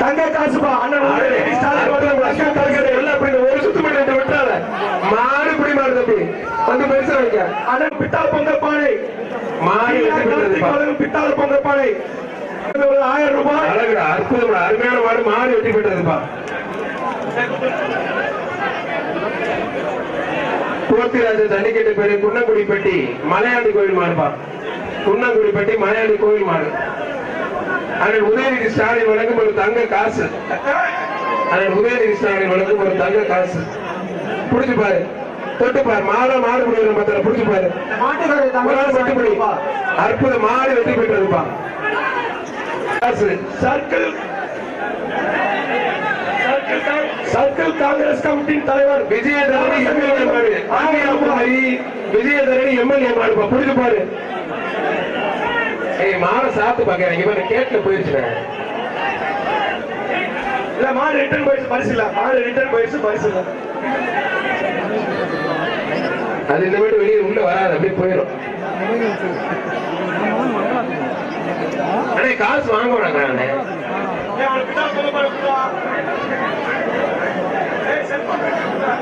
தங்க காசுப்பா அண்ணன். எல்லாம் ஒரு சுத்து பண்ணி விட்டாத மாடு பிடி மாடு தம்பி. வந்து பெருசா வைக்க அண்ணன் பிட்டால் பொங்கல் பானை. மாடு பிட்டால் பொங்கல் பானை. ஆயிரம் ரூபாய். அழகுடா அற்புதம்டா அருமையான மாடு மாடு வெற்றி பெற்றதுப்பா போத்திராஜ ஜல்லிக்கட்டு பேரு குன்னங்குடிப்பட்டி மலையாண்டி கோயில் மாடுப்பா. குன்னங்குடிப்பட்டி மலையாண்டி கோயில் மாடு. அண்ணன் உதயநிதி ஸ்டாலின் வழங்கும் ஒரு தங்க காசு. அண்ணன் உதயநிதி ஸ்டாலின் வழங்கும் ஒரு தங்க காசு. புடிச்சு பாரு. தொட்டு பாரு. மாலை மாடு பத்திர புடிச்சு பாரு. அற்புத மாடு வெற்றி பெற்றதுப்பா காசு. சர்க்கிள். சர்க்கிள் காங்கிரஸ் கமிட்டியின் தலைவர் விஜயதரணி எம்எல்ஏ மாடு விஜயதரணி எம்எல்ஏ மாடுப்பா புரிஞ்சு பாரு. ஏய் மாலை சாப்பிட்டு பாக்கிறேன் இங்க பாரு கேட்ல போயிருச்சுனே இல்ல மாடு ரிட்டர்ன் போயிடுச்சு பரிசு இல்ல. மாடு ரிட்டர்ன் போயிடுச்சு பரிசு இல்ல. அது இந்த மட்டும் வெளியே உள்ள வராது அப்படியே போயிடும் அண்ணே காசு வேணாங்க அண்ணே ஏய், அவனுக்கு பின்னால சொல்ல பாரு, குடுறா. ஏய், செல்போன் எடுத்து குடுறா.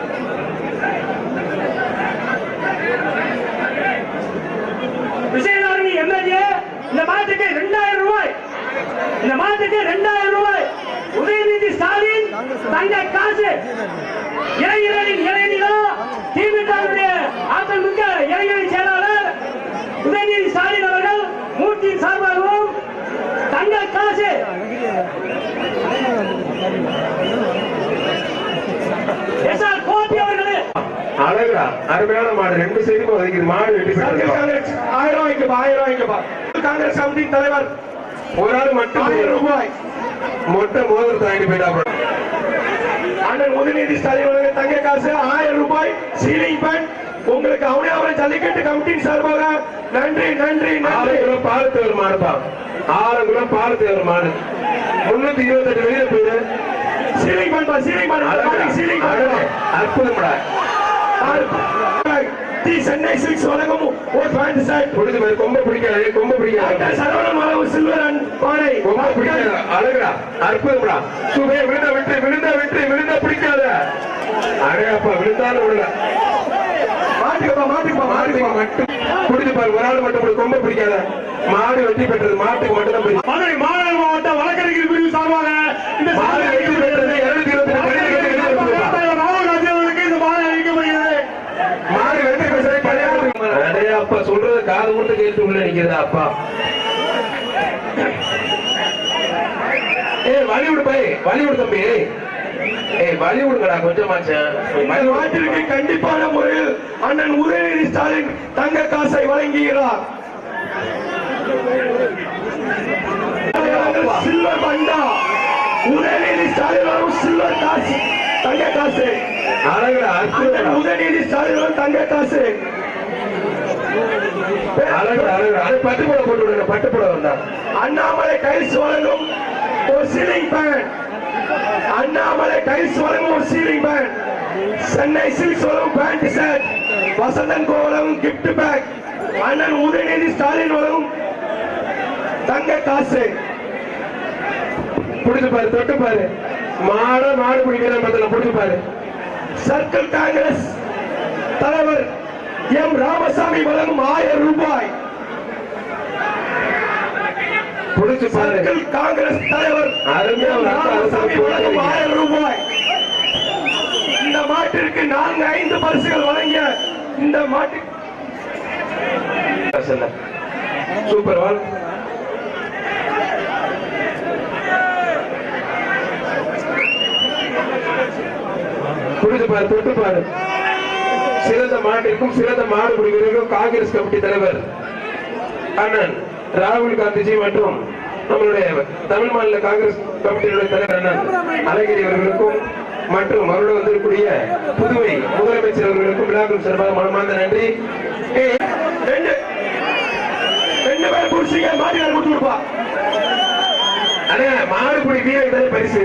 விஜயநாதனி எம்எல்ஏ இந்த மாதத்துக்கு ரெண்டாயிரம் ரூபாய் இந்த மாதத்துக்கு ரெண்டாயிரம் ரூபாய் உதயநிதி ஸ்டாலின் தங்க காசு. இளைஞர்களின் இளைஞர்களோ திமுகவுடைய ஆற்றல் மிக்க இளைஞரின் செயலாளர் உதயநிதி ஸ்டாலின் அவர்கள் மூர்த்தியின் சார்பாகவும் தங்க காசு. அழகுடா அருமையான மாடு ரெண்டு சைடுக்கும் ஒதுக்கிது மாடு வெட்டி ஆயிரம் ஆயிரம் காங்கிரஸ் கமிட்டியின் தலைவர் ஒரு ஆள் மட்டும் ரூபாய். மொட்டை மோதிரத்தை வாங்கிட்டு போயிட்டா அண்ணன் உதயநிதி வழங்க தங்க காசு ஆயிரம் ரூபாய். சீலிங் பேன் உங்களுக்கு அவனியாவரை ஜல்லிக்கட்டு கமிட்டியின் சார்பாக நன்றி நன்றி நன்றி. பால் தேவர் மாடுப்பா. ஆறு கிலோ பால் தேவர் மாடு. முன்னூத்தி இருபத்தெட்டு வெளியே போயிடு சீலிங் பேன் பா சீலிங் பேன் சீலிங் அழகு. அற்புதம்டா. டி சென்னை சில்க்ஸ் வழங்கும் ஒரு பேண்ட் ஷர்ட். பிடிச்ச மாதிரி கொம்ப பிடிக்காது கொம்ப பிடிக்காது சரவண அளவு சில்வர் அண்ட் பானை. கொம்ப பிடிக்காது அழகுடா. அற்புதம்டா. சுபே விழுந்தா விட்டு விழுந்தா விட்டு விழுந்தா பிடிக்காத. அடையாப்பா விழுந்தாலும் விடல மாட்டுக்கப்பா மாட்டுக்கப்பா மாட்டுக்கு மாட்டுக்கப்பா. மட்டும். பிடிச்சு பாரு. ஒரு ஆள் மட்டும் கொம்ப பிடிக்காத. மாடு வெற்றி பெற்றது மாட்டுக்கு மட்டும் தான் மதுரை மாநகர மாவட்ட வழக்கறிஞர் பிரிவு சார்பாக இந்த மாடு வெற்றி பெற்றது இருநூத்தி இருபத்தி ரெண்டு ராகுல் காந்தி அவர்களுக்கு இந்த மாலை அளிக்கப்படுகிறது மாடு வெற்றி பெற்றது பழைய அடையா அப்பா சொல்றது காது கொடுத்து கேட்டு உள்ள நிக்கிறதா அப்பா? ஏய் வழி விடு பை வழி விடு தம்பி. ஏய் வழி விடுங்கடா நாட்டிற்கு கண்டிப்பான முறையில் அண்ணன் உதயநிதி ஸ்டாலின் தங்க காசை வழங்குகிறார். சில்வர் பண்டா. உதயநிதி ஸ்டாலின் வரும் சில்வர் காசு தங்க காசு. அழகுடா உதயநிதி ஸ்டாலின் வரும் தங்க காசு. விடுங்க அண்ணாமலை டைல்ஸ் வழங்கும் ஒரு சீலிங் பேன் அண்ணாமலை டைல்ஸ் வழங்கும் ஒரு சீலிங் பேன் சென்னை சில்க்ஸ் வழங்கும் pant shirt Vasanthan co gift pack அண்ணன் உதயநிதி ஸ்டாலின் வழங்கும் தங்க காசு. புடிச்சு பாரு தொட்டு பாரு. மாட மாடு பிடிக்கிற பத்தில புடிச்சு பாரு. சர்க்கிள் காங்கிரஸ் தலைவர் எம் ராமசாமி வழங்கும் ஆயிரம் ரூபாய். காங்கிரஸ் தலைவர் ராமசாமி வழங்கும். ஆயிரம் ரூபாய். இந்த மாட்டிற்கு நான்கு ஐந்து பரிசுகள் வழங்கிய இந்த மாட்டு சூப்பர் புடிச்சு பாரு தொட்டு பாரு. சிறந்த மாட்டிற்கும் சிறந்த மாடு பிடிக்கிறதுக்கும் காங்கிரஸ் கமிட்டி தலைவர் அண்ணன் ராகுல் காந்திஜி மற்றும் நம்மளுடைய தமிழ் மாநில காங்கிரஸ் கமிட்டியினுடைய தலைவர் அண்ணன் அழகிரி அவர்களுக்கும் மற்றும் அவரோடு வந்திருக்கக்கூடிய புதுவை முதலமைச்சர் அவர்களுக்கும் விழாக்கள் சார்பாக மனமார்ந்த நன்றி. ரெண்டு பேர் பேரும் மாடி மாட்டுக்கார கொடுத்து கொடுப்பா. அண்ணே மாடு பரிசு.